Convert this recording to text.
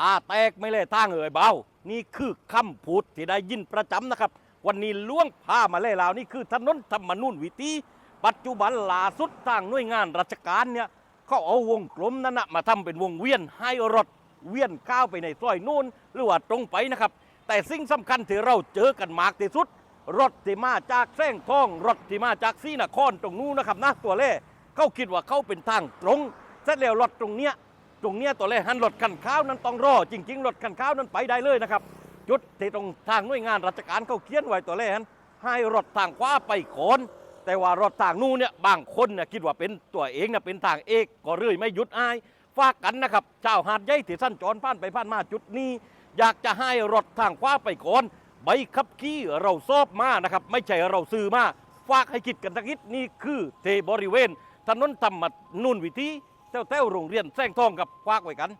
ตาแตกไม่เลยทางเอ่ยเบา นี่คือคำพูดที่ได้ยินประจำนะครับ วันนี้ล่วงพามาเล่ลาวนี่คือถนนธรรมนูญวิธีปัจจุบันล่าสุดทางหน่วยงานราชการเนี่ยเขาเอาวงกลมนั้นนะมาทำเป็นวงเวียนให้รถเวียนก้าวไปในซอยนู่นหรือว่าตรงไปนะครับ แต่สิ่งสำคัญที่เราเจอกันมากที่สุด รถที่มาจากแสงทอง รถที่มาจากซีนครตรงนู้นนะครับนะตัวเล่เขาคิดว่าเขาเป็นทางตรงเสร็จแล้วรถตรงเนี้ย ตรงเนี้ยตัวเล่หันรถคันข้าวนั้นต้องรอ จริง ๆ รถคันข้าวนั้นไปได้เลยนะครับ จุดที่ตรงทางหน่วยงานราชการเขาเขียนไว้ตัวเล่หันให้รถทางขวาไปก่อนแต่ว่ารถทางนู้นเนี่ยบางคนเนี่ยคิดว่าเป็นตัวเองเนี่ยเป็นทางเอกก็เรื่อยไม่หยุดอายฝากกันนะครับเจ้าหาดใหญ่ที่สั้นจรผ่านไปผ่านมาจุดนี้ อยากจะให้รถทางขวาไปก่อนใบขับขี่เราสอบมานะครับ ไม่ใช่เราซื้อมาฝากให้คิดกันสักนิดนี่คือเทบริเวณถนนธรรมนูนวิธี แถวๆโรงเรียนแสงทองกับควักไว้กัน